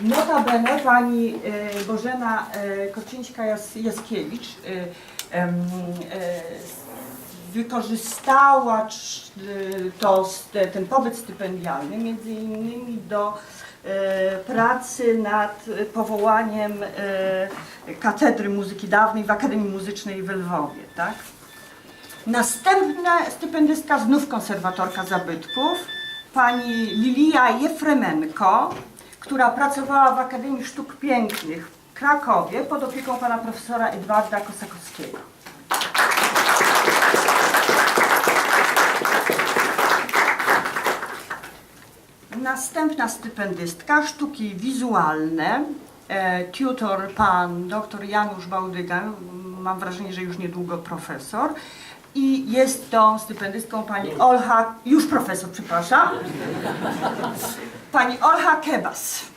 Notabene pani e, Bożena Koczyńska-Jaskiewicz e, em, e, wykorzystała to, ten pobyt stypendialny między innymi do pracy nad powołaniem Katedry Muzyki Dawnej w Akademii Muzycznej w Lwowie, tak? Następna stypendystka, znów konserwatorka zabytków, pani Lilia Jefremenko, która pracowała w Akademii Sztuk Pięknych w Krakowie pod opieką pana profesora Edwarda Kosakowskiego. Następna stypendystka, sztuki wizualne, e, tutor pan dr Janusz Bałdyga, mam wrażenie, że już niedługo profesor. I jest tą stypendystką pani Olha, już profesor, przepraszam, pani Olha Kebas.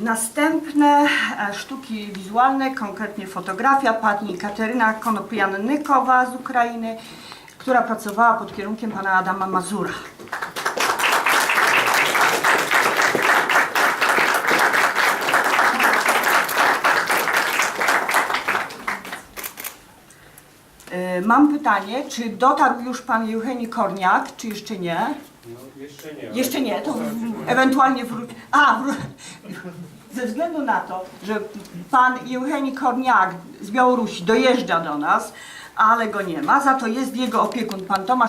Następne e, sztuki wizualne, konkretnie fotografia pani Kateryna Konopiannykowa z Ukrainy, która pracowała pod kierunkiem pana Adama Mazura. E, Mam pytanie, czy dotarł już pan Eugenii Korniak, czy jeszcze nie? No, jeszcze nie. Jeszcze nie, to w- ewentualnie wróć. A, wró- ze względu na to, że pan Eugenii Korniak z Białorusi dojeżdża do nas, ale go nie ma, za to jest jego opiekun, pan Tomasz